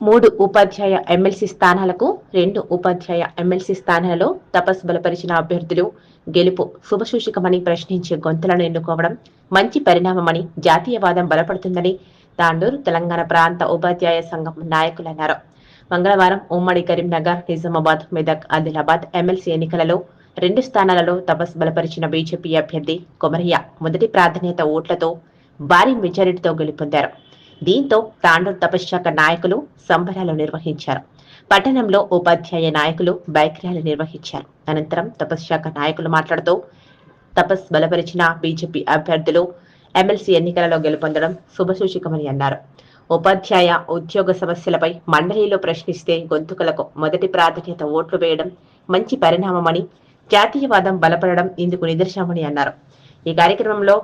మూడు ఉపాధ్యాయ ఎమ్మెల్సీ స్థానాలకు రెండు ఉపాధ్యాయ ఎమ్మెల్సీ స్థానాలలో తపస్సు బలపరిచిన అభ్యర్థులు గెలుపు శుభసూచికమని ప్రశ్నించే గొంతులను ఎన్నుకోవడం మంచి పరిణామమని జాతీయవాదం బలపడుతుందని తాండూరు తెలంగాణ ప్రాంత ఉపాధ్యాయ సంఘం నాయకులు అన్నారు. మంగళవారం ఉమ్మడి కరీంనగర్ నిజామాబాద్ మెదక్ ఆదిలాబాద్ ఎమ్మెల్సీ ఎన్నికలలో రెండు స్థానాలలో తపస్సు బలపరిచిన బీజేపీ అభ్యర్థి కొమరయ్య మొదటి ప్రాధాన్యత ఓట్లతో భారీ మెజారిటీతో గెలుపొందారు. దీంతో తాండూర్ తపశ్శాఖ నాయకులు సంబరాలు నిర్వహించారు. పట్టణంలో ఉపాధ్యాయ నాయకులు బైక్ ర్యాలీ నిర్వహించారు. అనంతరం తపశ్శాఖ నాయకులు మాట్లాడుతూ తపస్ బలపరిచిన బీజేపీ అభ్యర్థులు ఎమ్మెల్సీ ఎన్నికలలో గెలుపొందడం శుభసూచకమని అన్నారు. ఉపాధ్యాయ ఉద్యోగ సమస్యలపై మండలిలో ప్రశ్నిస్తే గొంతుకలకు మొదటి ప్రాధాన్యత ఓట్లు వేయడం మంచి పరిణామమని జాతీయవాదం బలపడడం ఇందుకు నిదర్శనమని అన్నారు. ఈ కార్యక్రమంలో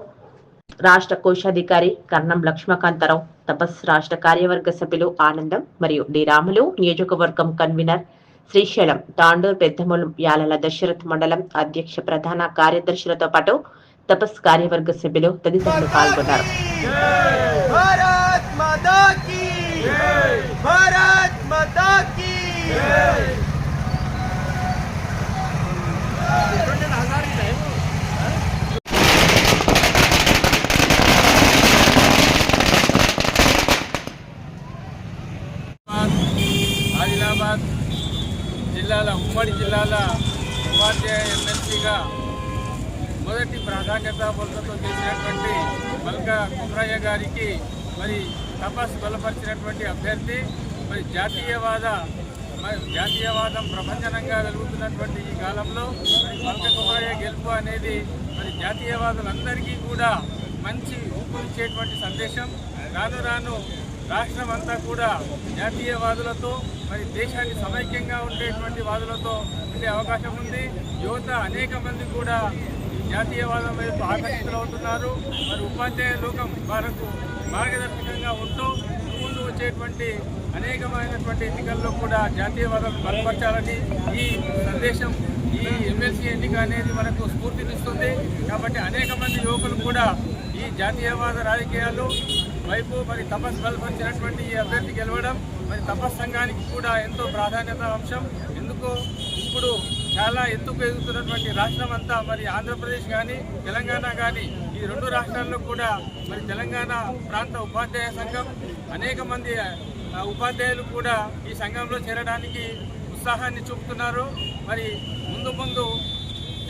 రాష్ట్ర కోశాధికారి కర్ణం లక్ష్మకాంతరావు తపస్ రాష్ట్ర కార్యవర్గ సభ్యులు ఆనందం మరియు డి. రాములు నియోజకవర్గం కన్వీనర్ శ్రీశైలం తాండూర్ పెద్దమూలం యాలల దశరథ్ మండలం అధ్యక్ష ప్రధాన కార్యదర్శులతో పాటు తపస్ కార్యవర్గ సభ్యులు తదితరులు పాల్గొన్నారు. జిల్లాల ఉమ్మడి జిల్లాల ఉపాధ్యాయ ఎమ్మెల్సీగా మొదటి ప్రాధాన్యత పొందతో చేసినటువంటి మల్క కుమ్రయ్య గారికి మరి తపస్సు బలపరిచినటువంటి అభ్యర్థి మరి జాతీయవాద మరి జాతీయవాదం ప్రపంచనంగా వెలుగుతున్నటువంటి ఈ కాలంలో మరి మల్క కుమ్రయ్య గెలుపు అనేది మరి జాతీయవాదులందరికీ కూడా మంచి ఊపునిచ్చేటువంటి సందేశం. రాను రాను రాష్ట్రం అంతా కూడా జాతీయవాదులతో మరి దేశాన్ని సమైక్యంగా ఉండేటువంటి వాదులతో ఉండే అవకాశం ఉంది. యువత అనేక మంది కూడా ఈ జాతీయవాదం వైపు ఆకర్షితులవుతున్నారు. మరి ఉపాధ్యాయ లోకం వరకు మార్గదర్శకంగా ఉంటూ ముందు వచ్చేటువంటి అనేకమైనటువంటి ఎన్నికల్లో కూడా జాతీయవాదం బలపరచాలని ఈ సందేశం ఈ ఎమ్మెల్సీ ఎన్నిక అనేది మనకు స్ఫూర్తినిస్తుంది. కాబట్టి అనేక మంది యువకులు కూడా ఈ జాతీయవాద రాజకీయాలు వైపు మరి తపస్సు బలపరిచినటువంటి ఈ అభ్యర్థి గెలవడం మరి తపస్ సంఘానికి కూడా ఎంతో ప్రాధాన్యత అంశం. ఎందుకు ఇప్పుడు చాలా ఎత్తుకు ఎదుగుతున్నటువంటి రాష్ట్రం అంతా మరి ఆంధ్రప్రదేశ్ కానీ తెలంగాణ కానీ ఈ రెండు రాష్ట్రాల్లో కూడా మరి తెలంగాణ ప్రాంత ఉపాధ్యాయ సంఘం అనేక మంది ఉపాధ్యాయులు కూడా ఈ సంఘంలో చేరడానికి ఉత్సాహాన్ని చూపుతున్నారు. మరి ముందు ముందు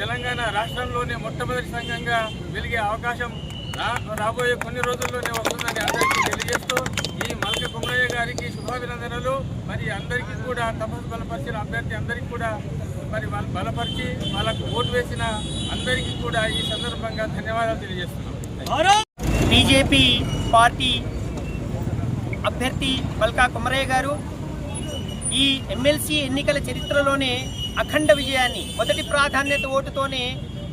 తెలంగాణ రాష్ట్రంలోనే మొట్టమొదటి సంఘంగా వెలిగే అవకాశం రాబోయే కొన్ని రోజుల్లోనే వస్తుందని అందరికీ తెలియజేస్తూ ఈ మల్క కుమరయ్య గారికి శుభాభినందనలు. మరి అందరికీ కూడా తపస్సు బలపరిచిన అభ్యర్థి అందరికీ కూడా మరి వాళ్ళు బలపరిచి వాళ్ళకు ఓటు వేసిన అందరికీ కూడా ఈ సందర్భంగా ధన్యవాదాలు తెలియజేస్తున్నాం. బీజేపీ పార్టీ అభ్యర్థి మల్కా కుమరయ్య గారు ఈ ఎమ్మెల్సీ ఎన్నికల చరిత్రలోనే అఖండ విజయాన్ని మొదటి ప్రాధాన్యత ఓటుతోనే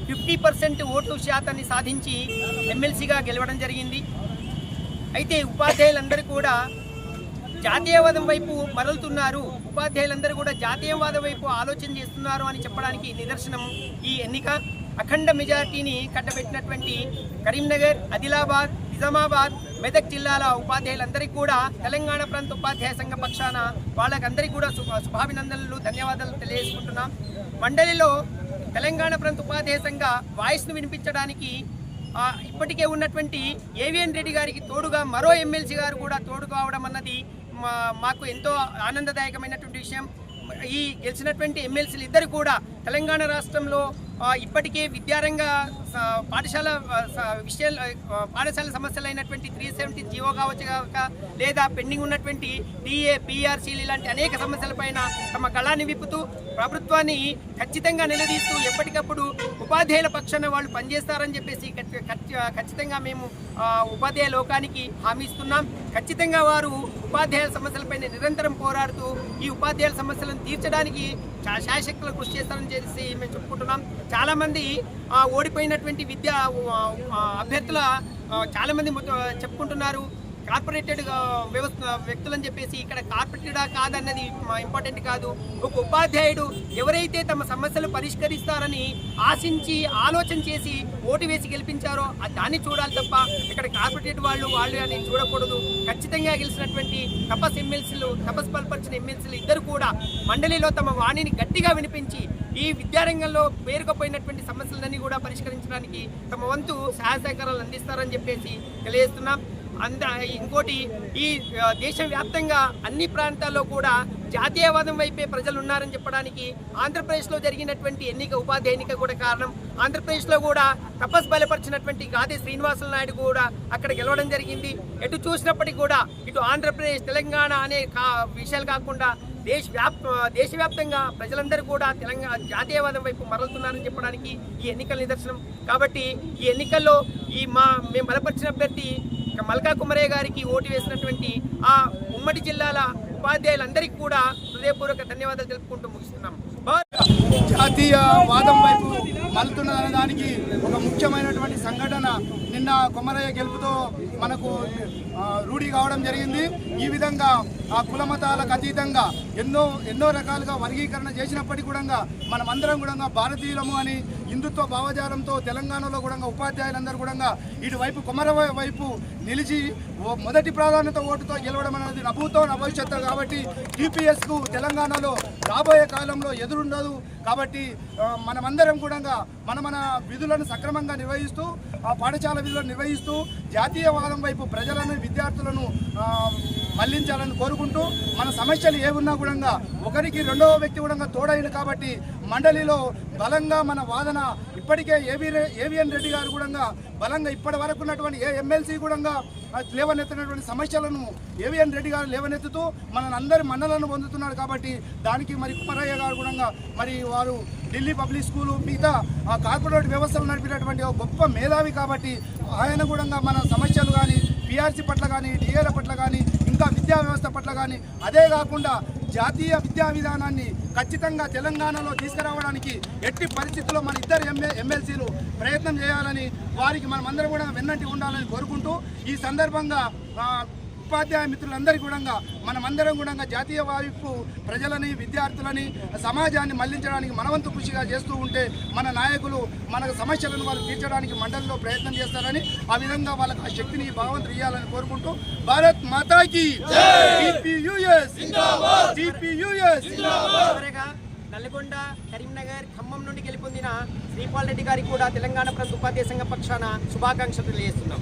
ఫిఫ్టీ పర్సెంట్ ఓటు శాతాన్ని సాధించి ఎమ్మెల్సీగా గెలవడం జరిగింది. అయితే ఉపాధ్యాయులందరూ కూడా జాతీయవాదం వైపు మరలుతున్నారు. ఉపాధ్యాయులందరూ కూడా జాతీయవాదం వైపు ఆలోచన చేస్తున్నారు అని చెప్పడానికి నిదర్శనం ఈ ఎన్నిక. అఖండ మెజార్టీని కట్టబెట్టినటువంటి కరీంనగర్ ఆదిలాబాద్ నిజామాబాద్ మెదక్ జిల్లాల ఉపాధ్యాయులందరికీ కూడా తెలంగాణ ప్రాంత ఉపాధ్యాయ సంఘ పక్షాన వాళ్ళకందరికీ కూడా శుభ శుభాభినందనలు ధన్యవాదాలు తెలియజేసుకుంటున్నాం. మండలిలో తెలంగాణ ప్రాంత ఉపాధ్యాసంగా వాయిస్ను వినిపించడానికి ఇప్పటికే ఉన్నటువంటి ఏవిఎన్ రెడ్డి గారికి తోడుగా మరో ఎమ్మెల్సీ గారు కూడా తోడు కావడం అన్నది మా- మాకు ఎంతో ఆనందదాయకమైనటువంటి విషయం. ఈ గెలిచినటువంటి ఎమ్మెల్సీలు ఇద్దరు కూడా తెలంగాణ రాష్ట్రంలో ఇప్పటికే విద్యారంగ పాఠశాల విషయాలు పాఠశాల సమస్యలు అయినటువంటి త్రీ సెవెంటీ జీవో కావచ్చు కాక లేదా పెండింగ్ ఉన్నటువంటి డిఏ పిఆర్సీలు ఇలాంటి అనేక సమస్యలపైన తమ గళాన్ని విప్పుతూ ప్రభుత్వాన్ని ఖచ్చితంగా నిలదీస్తూ ఎప్పటికప్పుడు ఉపాధ్యాయుల పక్షాన వాళ్ళు పనిచేస్తారని చెప్పేసి ఖచ్చితంగా మేము ఉపాధ్యాయ లోకానికి హామీ ఇస్తున్నాం. ఖచ్చితంగా వారు ఉపాధ్యాయుల సమస్యలపైన నిరంతరం పోరాడుతూ ఈ ఉపాధ్యాయుల సమస్యలను తీర్చడానికి శాశక్తులు కృషి చేస్తారని చేసి మేము చెప్పుకుంటున్నాం. చాలామంది ఓడిపోయినటువంటి విద్య అభ్యర్థుల చాలామంది మొత్తం చెప్పుకుంటున్నారు. కార్పొరేటెడ్ వ్యవస్థ వ్యక్తులని చెప్పేసి ఇక్కడ కార్పొరేటెడా కాదన్నది ఇంపార్టెంట్ కాదు. ఒక ఉపాధ్యాయుడు ఎవరైతే తమ సమస్యలు పరిష్కరిస్తారని ఆశించి ఆలోచన చేసి ఓటు వేసి గెలిపించారో దాన్ని చూడాలి తప్ప ఇక్కడ కార్పొరేటెడ్ వాళ్ళు వాళ్ళు అని చూడకూడదు. ఖచ్చితంగా గెలిచినటువంటి తపస్ ఎమ్మెల్సీలు తపస్ పల్పరిచిన ఎమ్మెల్సీలు ఇద్దరు కూడా మండలిలో తమ వాణిని గట్టిగా వినిపించి ఈ విద్యారంగంలో పేరుకుపోయినటువంటి సమస్యలన్నీ కూడా పరిష్కరించడానికి తమ వంతు సహాయ సహకారాలు అందిస్తారని చెప్పేసి తెలియజేస్తున్నాం. అంద ఇంకోటి ఈ దేశవ్యాప్తంగా అన్ని ప్రాంతాల్లో కూడా జాతీయవాదం వైపే ప్రజలు ఉన్నారని చెప్పడానికి ఆంధ్రప్రదేశ్లో జరిగినటువంటి ఎన్నిక ఉపాధి ఎన్నిక కూడా కారణం. ఆంధ్రప్రదేశ్లో కూడా తపస్ బలపరిచినటువంటి గాది శ్రీనివాసులు నాయుడు కూడా అక్కడ గెలవడం జరిగింది. ఎటు చూసినప్పటికీ కూడా ఇటు ఆంధ్రప్రదేశ్ తెలంగాణ అనే కా విషయాలు కాకుండా దేశ దేశవ్యాప్తంగా ప్రజలందరూ కూడా తెలంగాణ జాతీయవాదం వైపు మరలుతున్నారని చెప్పడానికి ఈ ఎన్నికల నిదర్శనం. కాబట్టి ఈ ఎన్నికల్లో ఈ మా మేము బలపరిచిన అభ్యర్థి మల్కా కుమరయ్య గారికి ఓటు వేసినటువంటి ఆ ఉమ్మడి జిల్లాల ఉపాధ్యాయులందరికీ కూడా హృదయపూర్వక ధన్యవాదాలు తెలుపుకుంటూ ముగిస్తున్నాం. జాతీయ వాదం వైపు మలుతున్న దానికి ఒక ముఖ్యమైనటువంటి సంఘటన నిన్న కొమరయ్య గెలుపుతో మనకు ఆ, రూఢి కావడం జరిగింది. ఈ విధంగా ఆ కుల మతాలకు అతీతంగా ఎన్నో ఎన్నో రకాలుగా వర్గీకరణ చేసినప్పటికీ కూడా మనమందరం కూడా భారతీయులము అని హిందుత్వ భావజాలంతో తెలంగాణలో కూడా ఉపాధ్యాయులందరూ కూడా ఇటువైపు కుమర వైపు నిలిచి ఓ మొదటి ప్రాధాన్యత ఓటుతో గెలవడం అనేది నభూతో నభవిష్యత్తు కాబట్టి టీపీఎస్కు తెలంగాణలో రాబోయే కాలంలో ఎదురుండదు కాబట్టి మనమందరం కూడా మన మన విధులను సక్రమంగా నిర్వహిస్తూ ఆ పాఠశాల విధులను నిర్వహిస్తూ జాతీయవాదం వైపు ప్రజలను విద్యార్థులను మళ్ళించాలని కోరుకుంటూ మన సమస్యలు ఏమున్నా కూడా ఒకరికి రెండవ వ్యక్తి కూడా తోడైంది కాబట్టి మండలిలో బలంగా మన వాదన ఇప్పటికే ఏవి ఏవిఎన్ రెడ్డి గారు కూడా బలంగా ఇప్పటి వరకు ఉన్నటువంటి ఏ ఎమ్మెల్సీ కూడా లేవనెత్తినటువంటి సమస్యలను ఏవిఎన్ రెడ్డి గారు లేవనెత్తుతూ మన అందరి మన్నలను పొందుతున్నాడు కాబట్టి దానికి మరి కుమరయ్య గారు కూడా మరి వారు ఢిల్లీ పబ్లిక్ స్కూలు మిగతా ఆ కార్పొరేట్ వ్యవస్థలు నడిపినటువంటి ఒక గొప్ప మేధావి కాబట్టి ఆయన కూడా మన సమస్యలు కానీ పిఆర్సీ పట్ల కానీ డిఏల పట్ల కానీ ఇంకా విద్యా వ్యవస్థ పట్ల కానీ అదే కాకుండా జాతీయ విద్యా విధానాన్ని ఖచ్చితంగా తెలంగాణలో తీసుకురావడానికి ఎట్టి పరిస్థితుల్లో మన ఇద్దరు ఎంఏ ఎమ్మెల్సీలు ప్రయత్నం చేయాలని వారికి మనమందరం కూడా వెన్నంటి ఉండాలని కోరుకుంటూ ఈ సందర్భంగా ఉపాధ్యాయ మిత్రులందరికీ కూడా మనమందరం కూడా జాతీయ వైపు ప్రజలని విద్యార్థులని సమాజాన్ని మళ్ళించడానికి మనవంతు కృషిగా చేస్తూ ఉంటే మన నాయకులు మన సమస్యలను వాళ్ళు తీర్చడానికి మండలిలో ప్రయత్నం చేస్తారని ఆ విధంగా వాళ్ళకి ఆ శక్తిని భావంతులు ఇవ్వాలని కోరుకుంటూ భారత్ మాతాకి నల్గొండ కరీంనగర్ ఖమ్మం నుండి గెలుపొందిన శ్రీపాల్ రెడ్డి గారికి కూడా తెలంగాణ ప్రభుత్వ ఉపాధ్యాయ సంఘ పక్షాన శుభాకాంక్షలు తెలియజేస్తున్నాం.